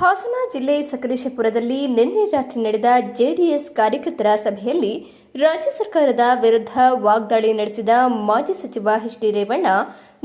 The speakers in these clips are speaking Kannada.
ಹಾಸನ ಜಿಲ್ಲೆ ಸಕಲೇಶಪುರದಲ್ಲಿ ನಿನ್ನೆ ರಾತ್ರಿ ನಡೆದ ಜೆಡಿಎಸ್ ಕಾರ್ಯಕರ್ತರ ಸಭೆಯಲ್ಲಿ ರಾಜ್ಯ ಸರ್ಕಾರದ ವಿರುದ್ಧ ವಾಗ್ದಾಳಿ ನಡೆಸಿದ ಮಾಜಿ ಸಚಿವ ಎಚ್ ಡಿ ರೇವಣ್ಣ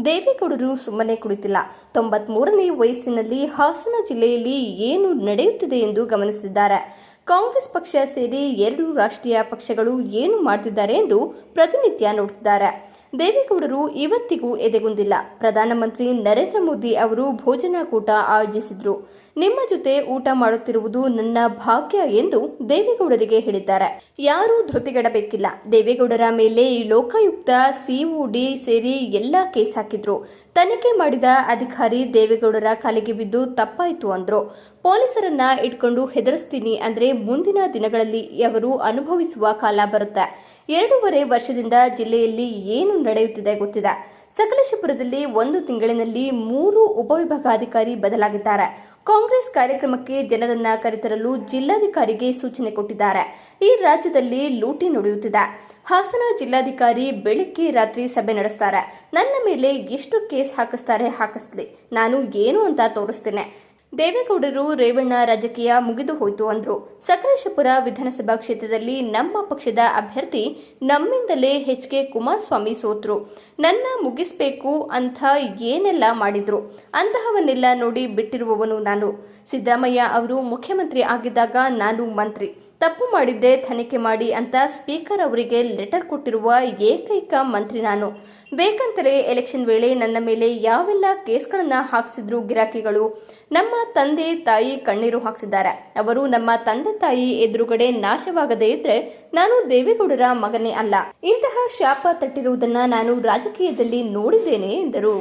ದೇವೇಗೌಡರು ಸುಮ್ಮನೆ ಕುಳಿತಿಲ್ಲ. ತೊಂಬತ್ಮೂರನೇ ವಯಸ್ಸಿನಲ್ಲಿ ಹಾಸನ ಜಿಲ್ಲೆಯಲ್ಲಿ ಏನು ನಡೆಯುತ್ತಿದೆ ಎಂದು ಗಮನಿಸಿದ್ದಾರೆ. ಕಾಂಗ್ರೆಸ್ ಪಕ್ಷ ಸೇರಿ ಎರಡು ರಾಷ್ಟ್ರೀಯ ಪಕ್ಷಗಳು ಏನು ಮಾಡುತ್ತಿದ್ದಾರೆ ಎಂದು ಪ್ರತಿನಿತ್ಯ ನೋಡುತ್ತಿದ್ದಾರೆ ದೇವೇಗೌಡರು ಇವತ್ತಿಗೂ ಎದೆಗುಂದಿಲ್ಲ. ಪ್ರಧಾನಮಂತ್ರಿ ನರೇಂದ್ರ ಮೋದಿ ಅವರು ಭೋಜನ ಕೂಟ ಆಯೋಜಿಸಿದ್ರು. ನಿಮ್ಮ ಜೊತೆ ಊಟ ಮಾಡುತ್ತಿರುವುದು ನನ್ನ ಭಾಗ್ಯ ಎಂದು ದೇವೇಗೌಡರಿಗೆ ಹೇಳಿದ್ದಾರೆ. ಯಾರೂ ಧೃತಿಗೆಡಬೇಕಿಲ್ಲ. ದೇವೇಗೌಡರ ಮೇಲೆ ಈ ಲೋಕಾಯುಕ್ತ ಸಿಒಡಿ ಸೇರಿ ಎಲ್ಲ ಕೇಸ್ ಹಾಕಿದ್ರು. ತನಿಖೆ ಮಾಡಿದ ಅಧಿಕಾರಿ ದೇವೇಗೌಡರ ಕಾಲಿಗೆ ಬಿದ್ದು ತಪ್ಪಾಯಿತು ಅಂದ್ರು. ಪೊಲೀಸರನ್ನ ಇಟ್ಕೊಂಡು ಹೆದರಿಸ್ತೀನಿ ಅಂದ್ರೆ ಮುಂದಿನ ದಿನಗಳಲ್ಲಿ ಅವರು ಅನುಭವಿಸುವ ಕಾಲ ಬರುತ್ತೆ. ಎರಡೂವರೆ ವರ್ಷದಿಂದ ಜಿಲ್ಲೆಯಲ್ಲಿ ಏನು ನಡೆಯುತ್ತಿದೆ ಗೊತ್ತಿದೆ ಸಕಲೇಶಪುರದಲ್ಲಿ ಒಂದು ತಿಂಗಳಿನಲ್ಲಿ ಮೂರು ಉಪವಿಭಾಗಾಧಿಕಾರಿ ಬದಲಾಗಿದ್ದಾರೆ. ಕಾಂಗ್ರೆಸ್ ಕಾರ್ಯಕ್ರಮಕ್ಕೆ ಜನರನ್ನ ಕರೆತರಲು ಜಿಲ್ಲಾಧಿಕಾರಿಗೆ ಸೂಚನೆ ಕೊಟ್ಟಿದ್ದಾರೆ. ಈ ರಾಜ್ಯದಲ್ಲಿ ಲೂಟಿ ನಡೆಯುತ್ತಿದೆ. ಹಾಸನ ಜಿಲ್ಲಾಧಿಕಾರಿ ಬೆಳಿಗ್ಗೆ ರಾತ್ರಿ ಸಭೆ ನಡೆಸ್ತಾರೆ. ನನ್ನ ಮೇಲೆ ಎಷ್ಟು ಕೇಸ್ ಹಾಕಿಸ್ತಾರೆ ಹಾಕಿಸ್ಲಿ. ನಾನು ಏನು ಅಂತ ತೋರಿಸ್ತೇನೆ. ದೇವೇಗೌಡರು ರೇವಣ್ಣ ರಾಜಕೀಯ ಮುಗಿದು ಹೋಯಿತು ಅಂದರು. ಸಕಲೇಶಪುರ ವಿಧಾನಸಭಾ ಕ್ಷೇತ್ರದಲ್ಲಿ ನಮ್ಮ ಪಕ್ಷದ ಅಭ್ಯರ್ಥಿ ನಮ್ಮಿಂದಲೇ ಎಚ್ ಕೆ ಕುಮಾರಸ್ವಾಮಿ ಸೋತರು. ನನ್ನ ಮುಗಿಸ್ಬೇಕು ಅಂತ ಏನೆಲ್ಲ ಮಾಡಿದ್ರು? ಅಂತಹವನ್ನೆಲ್ಲ ನೋಡಿ ಬಿಟ್ಟಿರುವವನು ನಾನು. ಸಿದ್ದರಾಮಯ್ಯ ಅವರು ಮುಖ್ಯಮಂತ್ರಿ ಆಗಿದ್ದಾಗ ನಾನು ಮಂತ್ರಿ. ತಪ್ಪು ಮಾಡಿದ್ದೆ ತನಿಖೆ ಮಾಡಿ ಅಂತ ಸ್ಪೀಕರ್ ಅವರಿಗೆ ಲೆಟರ್ ಕೊಟ್ಟಿರುವ ಏಕೈಕ ಮಂತ್ರಿ ನಾನು. ಬೇಕಂತಲೇ ಎಲೆಕ್ಷನ್ ವೇಳೆ ನನ್ನ ಮೇಲೆ ಯಾವೆಲ್ಲ ಕೇಸ್ಗಳನ್ನು ಹಾಕಿಸಿದ್ರು ಗಿರಾಕಿಗಳು, ನಮ್ಮ ತಂದೆ ತಾಯಿ ಕಣ್ಣೀರು ಹಾಕ್ಸಿದ್ದಾರೆ. ಅವರು ನಮ್ಮ ತಂದೆ ತಾಯಿ ಎದುರುಗಡೆ ನಾಶವಾಗದೇ ಇದ್ರೆ ನಾನು ದೇವೇಗೌಡರ ಮಗನೇ ಅಲ್ಲ. ಇಂತಹ ಶಾಪ ತಟ್ಟಿರುವುದನ್ನ ನಾನು ರಾಜಕೀಯದಲ್ಲಿ ನೋಡಿದ್ದೇನೆ ಎಂದರು.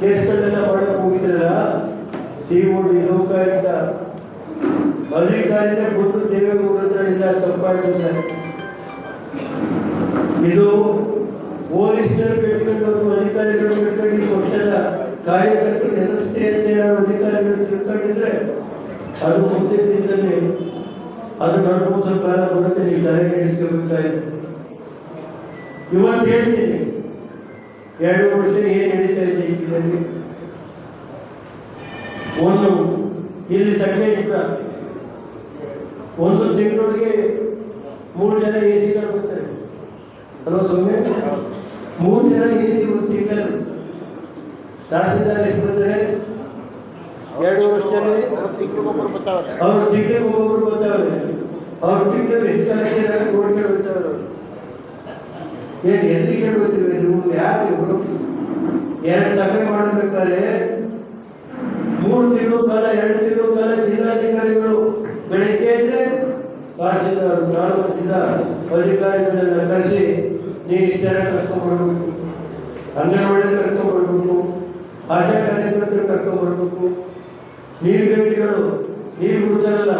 ಕೇಸ್ಗಳನ್ನೆಲ್ಲ ಮಾಡಕ್ ಹೋಗಿದ್ರಲ್ಲ ದೇವೇಗೌಡರಿಂದ ತಪ್ಪಾಗಿದೆ ಇದು ಪೊಲೀಸರು ಅಥವಾ ಅಧಿಕಾರಿಗಳು ಬಿಟ್ಕೊಂಡು ಈ ಪಕ್ಷದ ಕಾರ್ಯಕರ್ತರು ಅಂತ ಏನಾದ್ರು ಅಧಿಕಾರಿಗಳು ತಿಳ್ಕೊಂಡಿದ್ರೆ ಅದು ಮುಂದಿನ ಅದು ನಡ್ಬೋದು ಕಾಲ ಬರುತ್ತೆ, ನೀವು ತಲೆ ಕೆಡಿಸ್ಕೋಬೇಕಾಯ್ತು. ಇವತ್ತು ಹೇಳ್ತೀನಿ, ಎರಡು ವರ್ಷ ಏನು ನಡೀತಾ ಇದೆ ಇದರಲ್ಲಿ ಒಂದು, ಇಲ್ಲಿ ಸಕಲೇಶ್ವರ ಒಂದು ತಿಂಗಳಿಗೆ ಮೂರು ಜನ ಎ ಸಿಗಳು ಬರ್ತಾರೆ. ಅಲ್ವಾ ಮೂರು ಜನ ಎ ಸಿ ಒಂದು ತಿಂಗಳಲ್ಲಿ ತಹಸೀಲ್ದಾರ್ ಎಷ್ಟು ಬರ್ತಾರೆ? ಎರಡು ವರ್ಷದಲ್ಲಿ ತಿಂಗಳಿಗೊಬ್ಬರು ಅವ್ರ ತಿಂಗಳಿಗೆ ಒಬ್ಬೊಬ್ರು ಬರ್ತಾವ್ರೆ. ಅವ್ರ ತಿಂಗಳು ಎಷ್ಟು ಕಲೆಕ್ಷನ್ ಆಗಿ ನೋಡ್ಕೊಂಡು ಅವ್ರು. ಏನ್ ಎದುರಿಗೆ ನೀವು? ಯಾರು ಇವರು? ಎರಡು ಸಭೆ ಮಾಡಬೇಕಾದ್ರೆ ಮೂರು ತಿಂಗಳು ಕಾಲ ಎರಡು ತಿಂಗಳು ಕಾಲ ಜಿಲ್ಲಾಧಿಕಾರಿಗಳು ತಹಸೀಲ್ದಾರ್ ಜಿಲ್ಲಾ ಅಧಿಕಾರಿಗಳನ್ನ ಕರೆಸಿ ನೀ ಇಷ್ಟೆಲ್ಲ ಕರ್ಕೊಂಡ್ಬರ್ಬೇಕು. ಅಂಗನವಾಡಿ ಕರ್ಕೊಂಡ್ಬರ್ಬೇಕು. ಆಶಾ ಕಾರ್ಯಕರ್ತರು ಕರ್ಕೊಂಡ್ಬರ್ಬೇಕು. ನೀರು ಗಂಟೆಗಳು, ನೀರು ಬಿಡ್ತಾರಲ್ಲ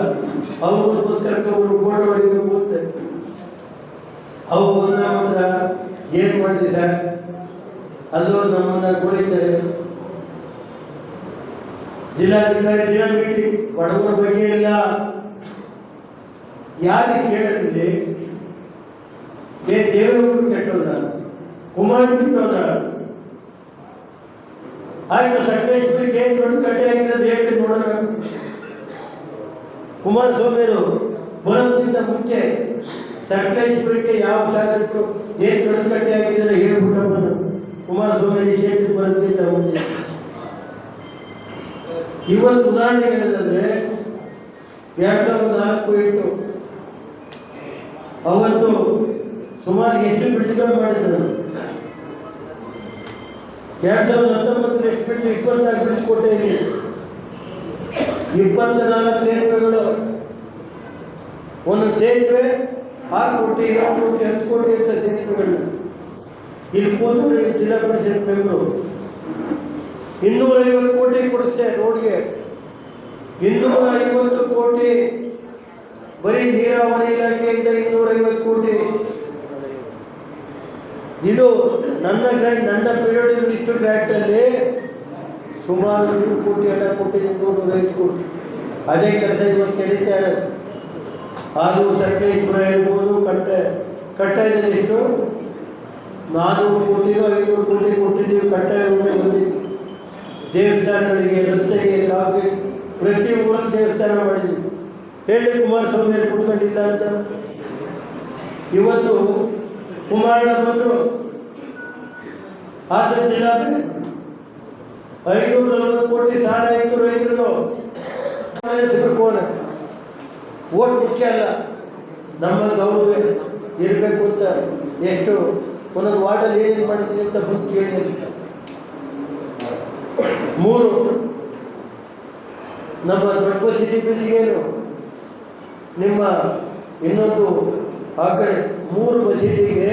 ಅವ್ರಿಗೋಸ್ಕರ ಕರ್ಕೊಂಡ್ಬರು ಫೋಟೋ ಹೊಡಿಬೇಕು ಅಂತ ಅವು ಬಂದ ಮಾತ್ರ ಏನ್ ಮಾಡಿದೆ ಸರ್? ಅದು ನಮ್ಮನ್ನ ಕೊಡಿದ್ದಾರೆ ಜಿಲ್ಲಾಧಿಕಾರಿ ದಿನ ಮೀಟಿಂಗ್ ಬಡವರ ಬಗ್ಗೆ ಇಲ್ಲ ಯಾರಿಗೆ ಕೇಳಿದ್ರೆ ಏ ದೇವರು ಕೆಟ್ಟೋದ ಕುಮಾರ್ ಕೆಟ್ಟೋದ್ರ ಆಯ್ತು ಸಕಲೇಶ್ವರಿಗೆ ಏನು ದೊಡ್ಡ ಕಟ್ಟೆ ಹಾಕಿರೋದು ಹೇಳಿ ನೋಡೋಣ. ಕುಮಾರಸ್ವಾಮಿಯವರು ಬರೋದ್ರಿಂದ ಮುಂಚೆ ಸಕಲೇಶ್ವರಕ್ಕೆ ಯಾವ ಶಾಸಕರು ಏನ್ ದೊಡ್ಡ ಕಟ್ಟೆ ಹಾಕಿದ್ದಾರೆ ಹೇಳ್ಬಿಟ್ಟಪ್ಪ. ಕುಮಾರಸ್ವಾಮಿ ನಿಷೇಧಕ್ಕೆ ಬರೋದ್ರಿಂದ ಮುಂಚೆ. ಇವತ್ತು ಉದಾಹರಣೆ ಹೇಳಿದ್ರೆ ಎರಡು ಸಾವಿರದ ನಾಲ್ಕು, ಎಂಟು ಅವತ್ತು ಸುಮಾರು ಎಷ್ಟು ಬಿಡ್ಸ್ಗಳು ಮಾಡಿದ್ರು? ಎರಡ್ ಸಾವಿರದ ಹತ್ತೊಂಬತ್ತರ ಎಷ್ಟು ಬಿಟ್ಟು ಇಪ್ಪತ್ನಾಲ್ಕು ಬಿಡ್ಸ್ ಕೊಟ್ಟೆ ಇಪ್ಪತ್ನಾಲ್ಕು ಸೇತುವೆಗಳು. ಒಂದು ಸೇತುವೆ, ಆರು ಕೋಟಿ, ಏಳು ಕೋಟಿ, ಹತ್ತು ಕೋಟಿ ಅಂತ ಸೇತುವೆಗಳು. ಇಲ್ಲಿ ಕೂತು ಜಿಲ್ಲಾ ಪರಿಷತ್ ಇನ್ನೂರ ಐವತ್ತು ಕೋಟಿ ಕೊಡಿಸ್ತೆ ರೋಡ್ಗೆ. ಇನ್ನೂರ ಐವತ್ತು ಕೋಟಿ ಬರೀ ನೀರಾವರಿ ಇಲಾಖೆಯಿಂದ ಇನ್ನೂರೈವತ್ತು ಕೋಟಿ. ಇದು ನನ್ನ ಗ್ರ್ಯಾಂಟ್ ನನ್ನ ಪೀರಿಯಡ್ ಇಷ್ಟು ಗ್ರ್ಯಾಂಟ್ ಅಲ್ಲಿ ಸುಮಾರು ನೂರು ಕೋಟಿ ಎಲ್ಲ ಕೊಟ್ಟಿದ್ದೀನಿ ನೂರೈವತ್ತು ಕೋಟಿ. ಅದೇ ಕೆಲಸ ಇವತ್ತು ನಡೀತಾ ಇದೆ. ಅದು ಸಕಲೇಶ್ವರ ಇರ್ಬೋದು ಕಟ್ಟೆ ಕಟ್ಟಾಯಿದೆ ಎಷ್ಟು? ನಾನ್ನೂರು ಕೋಟಿ ಐನೂರು ಕೋಟಿ ಕೊಟ್ಟಿದ್ದೀವಿ ಕಟ್ಟಾಯ ಬಂದಿದ್ದೀವಿ ದೇವಸ್ಥಾನಗಳಿಗೆ ರಸ್ತೆಗೆ ಕಾಫಿ ಪ್ರತಿ ಊರಲ್ಲಿ ದೇವಸ್ಥಾನ ಮಾಡಿದ್ವಿ ಹೇಳಿ ಕುಮಾರಸ್ವಾಮಿ ಅವ್ರು ಕುತ್ಕೊಂಡಿಲ್ಲ ಅಂತ ಇವತ್ತು ಕುಮಾರಣ್ಣ ಬಂದರು. ಹಾಸನ ಜಿಲ್ಲಾ ಐನೂರ ನಲವತ್ತು ಕೋಟಿ ಸಾಲ ಇತ್ತು ರೈತರು ಕೋಣ ಓಟ್ ಮುಖ್ಯ ಅಲ್ಲ. ನಮ್ಮ ಗೌರವ ಇರಬೇಕು ಅಂತ ಎಷ್ಟು ಒಂದೊಂದು ವಾರ್ಡಲ್ಲಿ ಏನೇನು ಮಾಡಿದ್ದೀನಿ ಅಂತ ಬಂದು ಕೇಳಿ ಮೂರು, ನಮ್ಮ ದೊಡ್ಡ ಮಸೀದಿ ಬದಿಗೇನು ನಿಮ್ಮ ಇನ್ನೊಂದು ಆ ಕಡೆ ಮೂರು ಮಸೀದಿಗೆ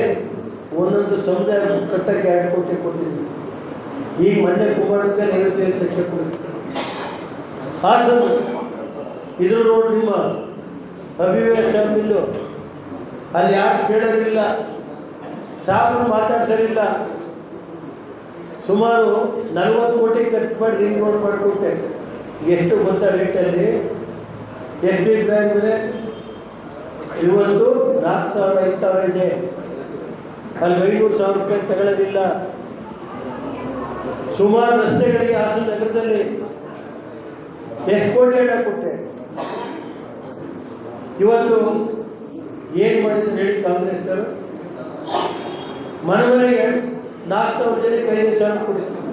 ಒಂದೊಂದು ಸಮುದಾಯ ಕಟ್ಟಕ್ಕೆ ಎರಡು ಕೋಟಿ ಕೊಟ್ಟಿದ್ವಿ ಈಗ ಮೊನ್ನೆ ಕುಮಾರಕ್ಕೆ ನೈವೇದ್ಯ ಲಕ್ಷ ಕೊಟ್ಟಿದ್ವಿ ಹಾಸನ, ಇದು ನೋಡಿ ನಿಮ್ಮ ಅಭಿವೇಶ ಮಿಲ್ಲು ಅಲ್ಲಿ ಯಾರು ಕೇಳೋದಿಲ್ಲ ಸಾಕು ಮಾತಾಡ್ಸೋದಿಲ್ಲ. ಸುಮಾರು ನಲ್ವತ್ತು ಕೋಟಿ ಖರ್ಚು ಮಾಡಿ ರಿಂಗ್ ರೋಡ್ ಮಾಡಿಕೊಟ್ಟೆ. ಎಷ್ಟು ಗೊತ್ತಾ ರೇಟಲ್ಲಿ ಎಷ್ಟು ಬ್ಯಾಂಕ್ ಅಂದರೆ ಇವತ್ತು ನಾಲ್ಕು ಸಾವಿರ, ಐದು ಸಾವಿರ ಇದೆ. ಅಲ್ಲಿ ಐನೂರು ಸಾವಿರ ರೂಪಾಯಿ ತಗೊಳ್ಳೋದಿಲ್ಲ ಸುಮಾರು ರಸ್ತೆಗಳಿಗೆ ಹಾಸನ ನಗರದಲ್ಲಿ ಎಷ್ಟು ಕೋಟಿ ಹಣ ಕೊಟ್ಟೆ ಇವತ್ತು ಏನು ಮಾಡಿದ್ರು ಹೇಳಿ ಕಾಂಗ್ರೆಸ್ ಮನವರಿಗೆ ನಾಲ್ಕು ಸಾವಿರ ಜನಕ್ಕೆ ಐದು ಸಾವಿರ ಕೊಡಿಸ್ತಾರೆ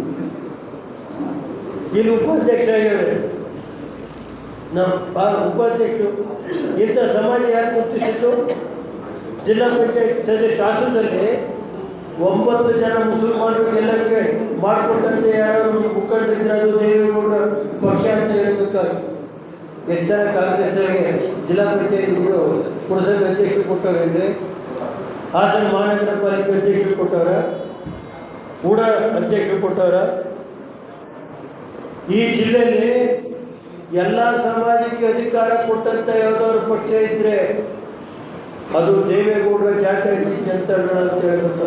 ಇಲ್ಲಿ ಉಪಾಧ್ಯಕ್ಷ ಆಗ್ಯಾವೆ ನಮ್ಮ ಪಾ ಉಪಾಧ್ಯಕ್ಷರು, ಇಂಥ ಸಮಾಜ ಯಾರು ಗುರುತಿಸಿದ್ದು? ಜಿಲ್ಲಾ ಪಂಚಾಯತ್ ಸದಸ್ಯ ಶಾಸನದಲ್ಲಿ ಒಂಬತ್ತು ಜನ ಮುಸಲ್ಮಾನರು ಎಲ್ಲಕ್ಕೆ ಮಾಡಿಕೊಟ್ಟಂತೆ ಯಾರು ಮುಖಂಡರಿದ್ರೆ ಅದು ದೇವೇಗೌಡ ಪಕ್ಷ ಅಂತ ಹೇಳ್ಬೇಕಾಗಿ ಎಷ್ಟು ಜನ ಕಾಂಗ್ರೆಸ್ನವರಿಗೆ ಜಿಲ್ಲಾ ಪಂಚಾಯತ್ ಇದ್ರು, ಪುರಸಭೆ ಅಧ್ಯಕ್ಷರು ಕೊಟ್ಟವ್ರೆ ಅಂದರೆ? ಹಾಸನ ಮಹಾನಗರ ಪಾಲಿಕೆ ಅಧ್ಯಕ್ಷರು ಕೊಟ್ಟವ್ರ? ಕೂಡ ಅಧ್ಯಕ್ಷರು ಕೊಟ್ಟವ್ರ? ಈ ಜಿಲ್ಲೆಯಲ್ಲಿ ಎಲ್ಲ ಸಮಾಜಕ್ಕೆ ಅಧಿಕಾರ ಕೊಟ್ಟಂತ ಯಾವ್ದಾದ್ರು ಪಕ್ಷ ಇದ್ರೆ ಅದು ದೇವೇಗೌಡರ ಜಾತಿ ಜನತಾದಳ ಅಂತ ಹೇಳ್ಬೇಕು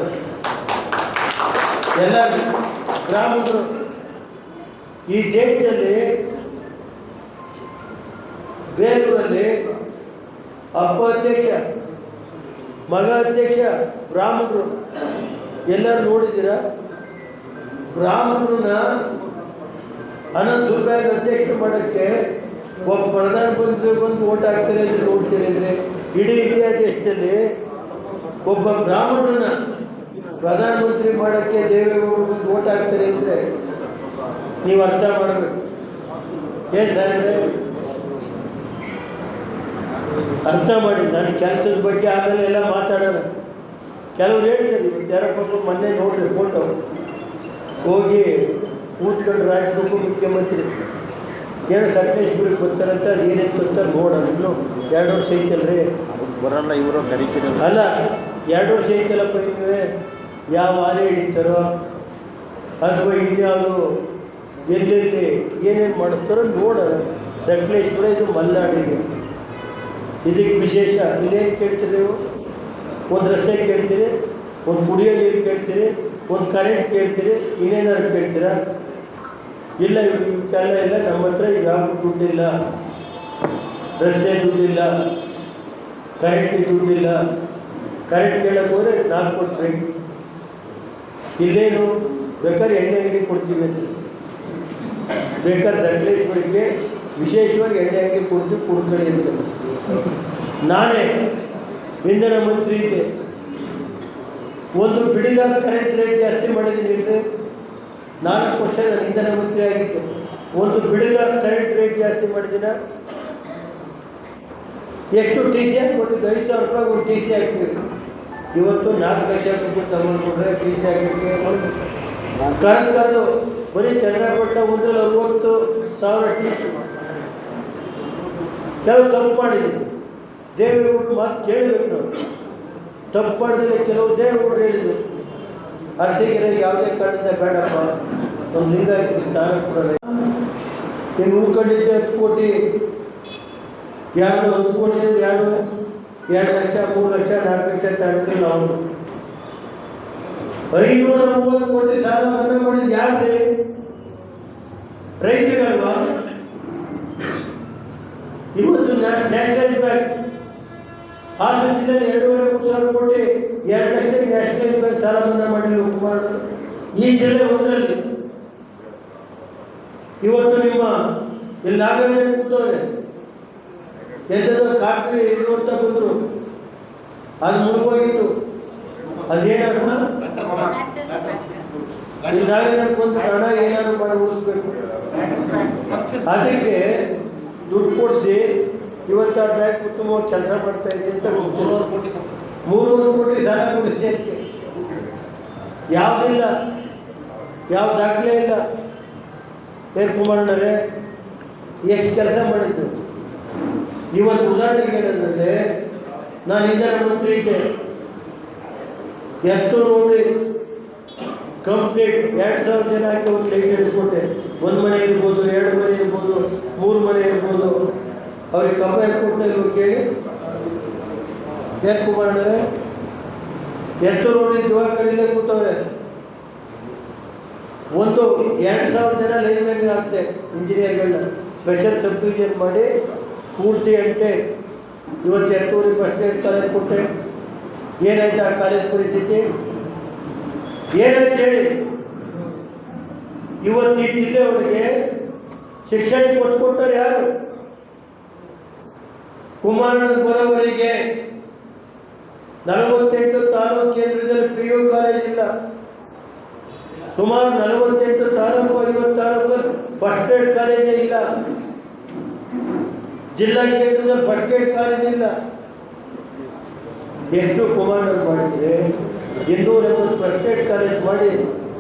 ಎಲ್ಲ ಗ್ರಾಮಗಳು. ಈ ದೇಶದಲ್ಲಿ ಬೇಲೂರಲ್ಲಿ ಅಪ್ಪ ಅಧ್ಯಕ್ಷ, ಮಗ ಅಧ್ಯಕ್ಷ, ಬ್ರಾಹ್ಮಣರು. ಎಲ್ಲರೂ ನೋಡಿದ್ದೀರಾ? ಬ್ರಾಹ್ಮಣರನ್ನ ಹನ್ನೊಂದು ರೂಪಾಯಿ ಅಧ್ಯಕ್ಷ ಮಾಡೋಕ್ಕೆ ಒಬ್ಬ ಪ್ರಧಾನಮಂತ್ರಿ ಬಂದು ಓಟ್ ಹಾಕ್ತಾರೆ ಅಂತ ನೋಡ್ತೀರಿ ಅಂದರೆ ಇಡೀ ಇಂಡಿಯಾ ದೇಶದಲ್ಲಿ ಒಬ್ಬ ಬ್ರಾಹ್ಮಣನ ಪ್ರಧಾನಮಂತ್ರಿ ಮಾಡೋಕ್ಕೆ ದೇವೇಗೌಡರು ಬಂದು ಓಟ್ ಹಾಕ್ತಾರೆ ಅಂದರೆ ನೀವು ಅರ್ಥ ಮಾಡಬೇಕು. ಏನು ಸಾಹೇಬ್ರೆ? ಅರ್ಥ ಮಾಡಿ. ನಾನು ಕೆಲಸದ ಬಗ್ಗೆ ಆಮೇಲೆ ಎಲ್ಲ ಮಾತಾಡೋಣ. ಕೆಲವ್ರು ಹೇಳ್ತಾರೆ ಇವತ್ತು ಯಾರಪ್ಪ ಪಾಪ ಮೊನ್ನೆ ನೋಡ್ರಿ ಫೋಟೋ ಹೋಗಿ ಕೂತ್ಕೊಂಡು ರಾಜ್ಯಕ್ಕೂ ಮುಖ್ಯಮಂತ್ರಿ. ಏನು ಸಕಲೇಶ್ವರಿಗೆ ಗೊತ್ತಾರಂತ ಏನೇನು ಗೊತ್ತಾ ನೋಡೋಣ. ಇನ್ನು ಎರಡು ವರ್ಷ ಐತಲ್ರಿ. ಬರಲ್ಲ ಇವರು ಕರಿತೀರ ಅಲ್ಲ ಎರಡು ವರ್ಷ ಐತಲ್ಲಪ್ಪ ಇನ್ನುವೆ ಯಾವ ಆನೆ ಹಿಡಿತಾರೋ ಅಥವಾ ಇನ್ಯಾವುದು ಎಲ್ಲೆಲ್ಲಿ ಏನೇನು ಮಾಡಿಸ್ತಾರೋ ನೋಡೋಣ. ಸಕಲೇಶ್ಪುರ ಇದು ಮಲ್ನಾಡಿಗೆ. ಇದಕ್ಕೆ ವಿಶೇಷ ಇನ್ನೇನು ಕೇಳ್ತೀರಿ ನೀವು? ಒಂದು ರಸ್ತೆ ಕೇಳ್ತೀರಿ ಒಂದು ಕುಡಿಯೋ ನೀರು ಕೇಳ್ತೀರಿ ಒಂದು ಕರೆಂಟ್ ಕೇಳ್ತೀರಿ ಇನ್ನೇನಾದ್ರು ಕೇಳ್ತೀರಾ? ಇಲ್ಲ ಇವಕ್ಕೆಲ್ಲ ಇಲ್ಲ, ನಮ್ಮ ಹತ್ರ ಈಗ ದುಡ್ಡಿಲ್ಲ. ರಸ್ತೆ ದುಡ್ಡಿಲ್ಲ. ಕರೆಂಟ್ ದುಡ್ಡಿಲ್ಲ. ಕರೆಂಟ್ ಕೇಳಕ್ಕೆ ಹೋದ್ರೆ ನಾಲ್ಕು ಕೊಟ್ರಿ ಇದೇನು ಬೇಕಾದ್ರೆ ಎಣ್ಣೆ ಅಂಗಡಿ ಕೊಡ್ತೀವಿ ಅಂತ ಬೇಕಾದ್ರೆ ಸಕಲೇಶ್ವರಿಗೆ ವಿಶೇಷವಾಗಿ ಎಣ್ಣೆ ಅಂಗಡಿ ಕೊಡ್ತೀವಿ ಕೊಡ್ತೀನಿ ಅಂತ. ನಾನೇ ಇಂಧನ ಮಂತ್ರಿ ಇದ್ದೆ. ಒಂದು ಬಿಡಿಗಾದ ಕರೆಂಟ್ ರೇಟ್ ಜಾಸ್ತಿ ಮಾಡಿದ್ದೀನಿ ನಾಲ್ಕು ವರ್ಷ ಇಂಧನ ಮಂತ್ರಿ ಆಗಿತ್ತು. ಒಂದು ಬಿಡುಗ ಕರೆಂಟ್ ರೇಟ್ ಜಾಸ್ತಿ ಮಾಡಿದಿನ ಎಷ್ಟು ಟಿ ಸಿ ಹಾಕ್ಕೊಟ್ಟಿದ್ದು ಐದು ಸಾವಿರ ರೂಪಾಯಿ ಒಂದು ಟಿ ಸಿ ಹಾಕ್ತೀವಿ ಇವತ್ತು ನಾಲ್ಕು ಲಕ್ಷ ರೂಪಾಯಿ ತಗೊಂಡ್ಬಿಟ್ರೆ ಟಿ ಸಿ ಕರೆದು ಕರೆದು ಬರೀ ಚಂದ್ರಪಟ್ಟ ಒಂದು ಅರವತ್ತು ಸಾವಿರ ಟಿ ಸಿ ಕೆಲವು ತಪ್ಪು ಮಾಡಿದ್ದೀನಿ ದೇವೇಗೌಡರು ಮಾತು ಕೇಳಬೇಕು ನಾವು. ತಪ್ಪು ಮಾಡಿದ್ರೆ ಕೆಲವು ದೇವೇಗೌಡರು ಹೇಳಿದ್ರು. ಅರಸಿಗೆರೆ ಯಾವುದೇ ಕಾರಣದಿಂದ ಬೇಡಪ್ಪ ಒಂದು ಲಿಂಗಾಯತ ಸ್ಥಾನ ಕೊಡೋಣ ಇನ್ನು ಉಳ್ಕೊಂಡಿದ್ದೆ ಹತ್ತು ಕೋಟಿ ಯಾರು ಹತ್ತು ಕೋಟಿ ಯಾರು ಎರಡು ಲಕ್ಷ ಮೂರು ಲಕ್ಷ ನಾಲ್ಕು ಲಕ್ಷ ತಗೊಂಡ್ರೆ ನಾವು ಐನೂರ ಮೂವತ್ತು ಕೋಟಿ ಸಾಲ ಮನ್ನಾ ಮಾಡಿದ್ದು ಯಾರ್ರಿ ರೈತರಿಗಲ್ವಾ ಇವತ್ತು ನ್ಯಾಷನಲ್ ಬ್ಯಾಂಕ್ ಹಾಸನ ಜಿಲ್ಲೆಯಲ್ಲಿ ಎರಡೂವರೆ ಸಾವಿರ ಕೋಟಿ ಎರಡು ಲಕ್ಷ ನ್ಯಾಷನಲ್ ಬ್ಯಾಂಕ್ ಸಾಲ ಮನ್ನಾ ಮಾಡಿಲ್ಲ ಕುಮಾರ್ ಈ ಜಿಲ್ಲೆ ಒಂದರಲ್ಲಿ ಇವತ್ತು ನಿಮ್ಮ ಇಲ್ಲಿ ನಾಗರಾಜ ಕೂತವ್ರೆ. ಎಂಥದ್ದು ಕಾಫಿ ಇದು ಅಂತ ಅದು ಮುಳುಗೋಗಿತ್ತು. ಅದೇನಮ್ಮ? ನಾಗರಾಜ ಬಂದು ಹಣ ಏನಾದ್ರು ಮಾಡಿ ಉಳಿಸ್ಬೇಕು. ಅದಕ್ಕೆ ದುಡ್ಡು ಕೊಡಿಸಿ ಇವತ್ತು ಆ ಬ್ಯಾಂಕ್ ಉತ್ತಮವಾಗಿ ಕೆಲಸ ಮಾಡ್ತಾ ಇದೆ ಅಂತ ಗೊತ್ತಿಲ್ಲ. ಮೂರುವರೆ ಕೋಟಿ ಸಾಲ ಕೊಡಿಸಿ ಅದಕ್ಕೆ. ಯಾವುದಿಲ್ಲ ಯಾವ ದಾಖಲೆ ಇಲ್ಲ. ಏನು ಕುಮಾರಣ್ಣರೇ? ಎಷ್ಟು ಕೆಲಸ ಮಾಡಿದ್ದು? ಇವತ್ತು ಉದಾಹರಣೆಗೆ ಏನಂದರೆ ನಾನು ಇಂಧನ ಮಂತ್ರಿ ಇದ್ದೆ. ಎಷ್ಟು ನೋಡಿ ಕಂಪ್ಲೀಟ್ ಎರಡು ಸಾವಿರ ಜನ ಹಾಕಿ ಒಂದು ಲೈಟ್ ಇಳಿಸ್ಕೊಟ್ಟೆ ಒಂದು ಮನೆ ಇರ್ಬೋದು, ಎರಡು ಮನೆ ಇರ್ಬೋದು, ಮೂರು ಮನೆ ಇರ್ಬೋದು. ಅವ್ರಿಗೆ ಕಬ್ಬ ಕೊಟ್ಟೆ ಇಲ್ವೋ ಕೇಳಿ? ಬೇಕು ಮಾಡಿದ್ರೆ ಎಷ್ಟು ನೋಡಿ ದಿವಾಕರಿಲ್ಲ ಕೂತವ್ರೆ. ಒಂದು ಎರಡು ಸಾವಿರ ಜನ ಲೈನ್ ಮ್ಯಾನ್ ಆಗ್ತದೆ ಇಂಜಿನಿಯರ್ಗಳನ್ನ ಸ್ಪೆಷಲ್ ಸಬ್ ಮಾಡಿ ಪೂರ್ತಿ ಅಂಟೆ ಇವತ್ತು ಎರಡೂವರೆ ಏಡ್ ಕಾಲೇಜ್ ಕೊಟ್ಟೆ. ಏನಾಯ್ತು ಆ ಕಾಲೇಜ್ ಪರಿಸ್ಥಿತಿ? ಏನಾಯ್ತು ಹೇಳಿ? ಇವತ್ತು ಈ ಜಿಲ್ಲೆಯವರಿಗೆ ಶಿಕ್ಷಣ ಕೊಟ್ಕೊಟ್ಟರು ಯಾರು? ಕುಮಾರಣ್ಣ ಬರೋವರಿಗೆ ನಲವತ್ತೆಂಟು ತಾಲೂಕು ಕೇಂದ್ರದಲ್ಲಿ ಪಿ ಯು ಕಾಲೇಜ್ ಇಲ್ಲ. ಸುಮಾರು ನಲವತ್ತೆಂಟು ತಾಲೂಕು ಐವತ್ತು ತಾಲೂಕು ಫಸ್ಟ್ ಏಡ್ ಕಾಲೇಜೇ ಇಲ್ಲ. ಜಿಲ್ಲಾ ಕೇಂದ್ರದಲ್ಲಿ ಫಸ್ಟ್ ಏಡ್ ಕಾಲೇಜ್ ಇಲ್ಲ. ಎಷ್ಟು ಕುಮಾರನ ಮಾಡಿದ್ರೆ ಇನ್ನೂರ ಎಂಬತ್ತು ಫಸ್ಟ್ ಏಡ್ ಕಾಲೇಜ್ ಮಾಡಿ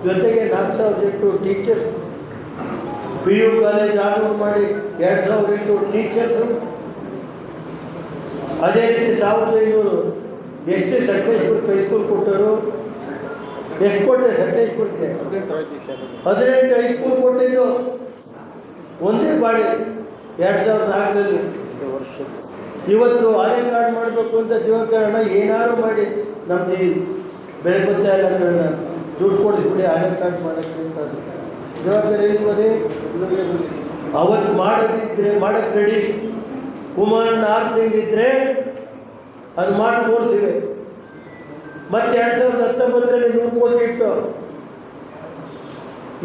ಜೊತೆಗೆ ನಾಲ್ಕು ಸಾವಿರದ ಎಂಟು teachers P U college order ಮಾಡಿ, ಎರಡು ಸಾವಿರದ ಎಂಟು ಟೀಚರ್ಸು ಅದೇ ರೀತಿ ಸಾವಿರದ ಐನೂರು ಎಷ್ಟು ಸಕಲೇಶ್ಪುರ ಹೈಸ್ಕೂಲ್ ಕೊಟ್ಟರು? ಎಷ್ಟು ಕೊಟ್ಟೆ ಸಕಲೇಶ್ಪುರಕ್ಕೆ ಹದಿನೆಂಟು ಹೈಸ್ಕೂಲ್ ಕೊಟ್ಟಿದ್ದು. ಒಂದೇ ಬಾಡಿ ಎರಡು ಸಾವಿರದ ನಾಲ್ಕರಲ್ಲಿ. ವರ್ಷ ಇವತ್ತು ಆಧಾರ್ ಕಾರ್ಡ್ ಮಾಡಬೇಕು ಅಂತ ಜೀವಕರಣ ಏನಾದ್ರು ಮಾಡಿ ನಮ್ದು ಈ ಬೆಳೆ ಗೊತ್ತಾ ಇಲ್ಲ ದುಡ್ಡು ಕೊಡಿಸ್ಬಿಡಿ ಆಧಾರ್ ಕಾರ್ಡ್ ಮಾಡೋಕ್ಕೆ ಅಂತ ಜವಾಬ್ದಾರಿ ಅವತ್ತು ಮಾಡದಿದ್ರೆ ಮಾಡಕ್ಕೆ ರೆಡಿ ಕುಮಾರಣ್ಣ ಆರು ಅದು ಮಾಡಿ ತೋರಿಸಿವೆ. ಮತ್ತೆ ಎರಡು ಸಾವಿರದ ಹತ್ತೊಂಬತ್ತರಲ್ಲಿ ನೂರು ಕೋಟಿ ಇಟ್ಟು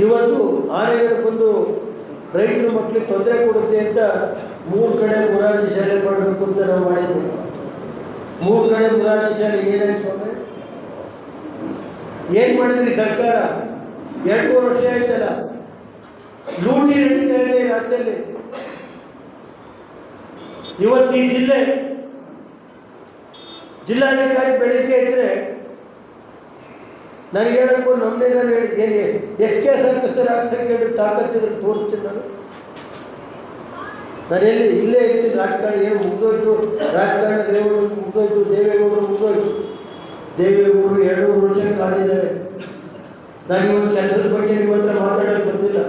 ಇವತ್ತು ಆನೆಗಳು ಬಂದು ರೈತರ ಮಕ್ಕಳಿಗೆ ತೊಂದರೆ ಕೊಡುತ್ತೆ ಅಂತ ಮೂರು ಕಡೆ ಮುರಾರ್ಜಿ ಶಾಲೆ ಮಾಡಬೇಕು ಅಂತ ನಾವು ಮಾಡಿದ್ವಿ. ಮೂರು ಕಡೆ ಮುರಾರ್ಜಿ ಶಾಲೆ ಏನಾಯ್ತು ಅಂದ್ರೆ ಏನ್ ಮಾಡಿದ್ರಿ ಸರ್ಕಾರ? ಎರಡು ವರ್ಷ ಆಯ್ತಲ್ಲ ಲೂಟಿ ನಡೀತಾ ಇದೆ ಈ ರಾಜ್ಯದಲ್ಲಿ ಇವತ್ತು ಈ ಜಿಲ್ಲೆ ಜಿಲ್ಲಾಧಿಕಾರಿ ಬೆಳಿಗ್ಗೆ ಇದ್ರೆ ನನಗೆ ಹೇಳಕ್ಕೂ ನಮ್ಮದೇನ ನಾನು ಹೇಳಿ ಎಸ್ ಎಷ್ಟು ಕೇಸ್ ಹಾಕಿಸ್ತಾರೆ ಹಾಕ್ಸಕ್ಕೆ ಹೇಳಿ ತಾಕತ್ತಿದ್ರೆ ತೋರಿಸ್ತೀನಿ ನಾನು. ನಾನು ಎಲ್ಲಿ ಇಲ್ಲೇ ಇರ್ತೀನಿ, ರಾಜಕಾರಣ ಏನು ಮುಗ್ದೋಯ್ತು? ರಾಜಕಾರಣ ದೇವೇಗೌಡರು ಮುಗ್ದೋಯ್ತು ದೇವೇಗೌಡರು ಮುಗ್ದೋಯ್ತು. ದೇವೇಗೌಡರು ಎರಡು ವರ್ಷ ಕಾದಿದ್ದಾರೆ ನಾನು ಇವತ್ತು ಕೆಲಸದ ಬಗ್ಗೆ ನಿಮ್ಮ ಹತ್ರ ಬಂದಿಲ್ಲ.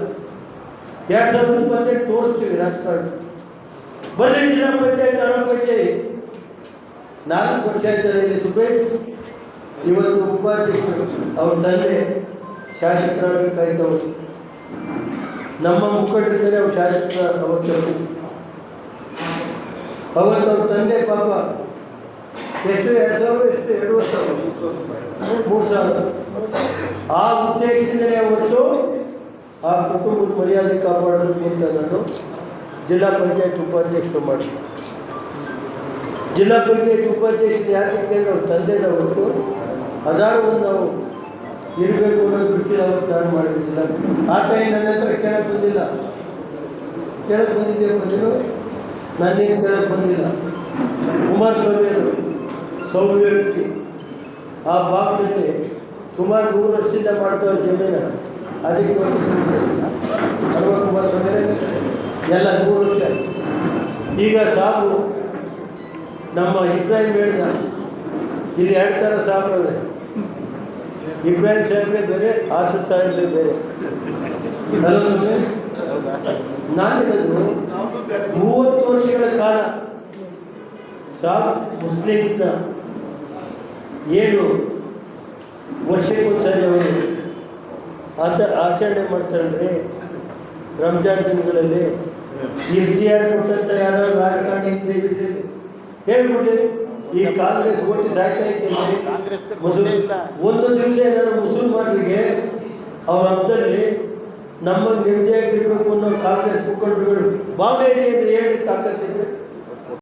ಎರಡು ಸಾವಿರದ ಇಪ್ಪತ್ತೆಂಟು ತೋರಿಸ್ತೀವಿ ರಾಜಕಾರಣ. ಬನ್ನಿ ಜಿಲ್ಲಾ ಪಂಚಾಯತ್. ತಾಲೂಕು ಪಂಚಾಯತ್ ನಾಲ್ಕು ಪಂಚಾಯತ್ಗಳಲ್ಲಿ ಸುಬ್ರೇಶ್ ಇವತ್ತು ಉಪಾಧ್ಯಕ್ಷರು, ಅವ್ರ ತಂದೆ ಶಾಸಕರಾಗಬೇಕಾಯ್ತವ್ರು ನಮ್ಮ ಮುಖಂಡರಿದ್ದಾರೆ, ಅವ್ರು ಶಾಸಕರ ಅವತ್ತು ಅವತ್ತು ಅವ್ರ ತಂದೆ ಪಾಪ ಎಷ್ಟು, ಎರಡು ಸಾವಿರ, ಎಷ್ಟು, ಎರಡು ವರ್ಷ ಮೂರು ಸಾವಿರ. ಆ ಉದ್ದೇಶದಿಂದಲೇ ಅವತ್ತು ಆ ಕುಟುಂಬದ ಮರ್ಯಾದೆ ಕಾಪಾಡಬೇಕು ಅಂತ ನಾನು ಜಿಲ್ಲಾ ಪಂಚಾಯತ್ ಉಪಾಧ್ಯಕ್ಷರು ಮಾಡಿ. ಜಿಲ್ಲಾ ಪಂಚಾಯತ್ ಉಪಾಧ್ಯಕ್ಷರು ಯಾಕೆ ಅವ್ರ ತಂದೆದ ಹೊರತು ಅದಾರು ನಾವು ಇರಬೇಕು ಅನ್ನೋ ದೃಷ್ಟಿ ಅವತ್ತು ಪ್ಲಾನ್ ಮಾಡಿದ್ದಿಲ್ಲ ಆ ಟೈಮ್ ನನ್ನ ಹತ್ರ ಕೇಳಕ್ಕೆ ಬಂದಿಲ್ಲ. ಕೇಳಕ್ಕೆ ಬಂದಿದ್ದೆ ಬಂದಿರು ನನ್ನೇನು ಕೇಳಕ್ಕೆ ಬಂದಿಲ್ಲ. ಕುಮಾರಸ್ವಾಮಿ ಅವರು ಸೌಮ್ಯ ಆ ಭಾಗದಲ್ಲಿ ಸುಮಾರು ಮೂರು ವರ್ಷದಿಂದ ಮಾಡ್ತಾರೆ ಜಮೀನ ಅದಕ್ಕೆ ಅರವತ್ತು ಎಲ್ಲ ನೂರು ವರ್ಷ ಈಗ ಸಾವು ನಮ್ಮ ಇಬ್ರಾಹಿಂ ಹೇಳಿದ ಇಲ್ಲಿ ಎರಡು ಥರ ಸಾಹೇಬ್ರೆ ಇಬ್ರಾಹಿಂ ಸಾಹೇಬ್ರೆ ಬೇರೆ ಆಸದ್ ಸಾಹೇಬ್ರೆ ಬೇರೆ. ಅಲ್ವಾ ಸ್ವಾಮಿ? ನಾನು ಹೇಳಿದ್ದು ಮೂವತ್ತು ವರ್ಷಗಳ ಕಾಲ ಸಾಬ್ ಮುಸ್ಲಿಮ್ನ ಏನು ವರ್ಷಕ್ಕೊಂದ್ಸರಿ ಅವರು ಆಚ ಆಚರಣೆ ಮಾಡ್ತಾರಲ್ರಿ? ರಂಜಾನ್ ದಿನಗಳಲ್ಲಿ ಇಫ್ತಿಯಾರ್ ಕೊಟ್ಟಂತ ಯಾರೋ ರಾಜಕಾರಣಿ ಅಂತ ಹೇಳ್ಬಿಡಿ ಈ ಕಾಂಗ್ರೆಸ್ ಓಟಿ ಸಾಯ್ತಾ ಇದ್ದೇನೆ ಒಂದು ದಿವಸ ಏನಾದ್ರು ಮುಸಲ್ಮಾನರಿಗೆ ಅವ್ರ ಹಬ್ಬದಲ್ಲಿ ನಮ್ಮ ನೆಮ್ಮದಿಯಾಗಿರ್ಬೇಕು ಅನ್ನೋ ಕಾಂಗ್ರೆಸ್ ಮುಖಂಡರುಗಳು ಭಾವನೆ ಇದೆ ಎಂದು ಹೇಳಿ ತಾಕತ್ತು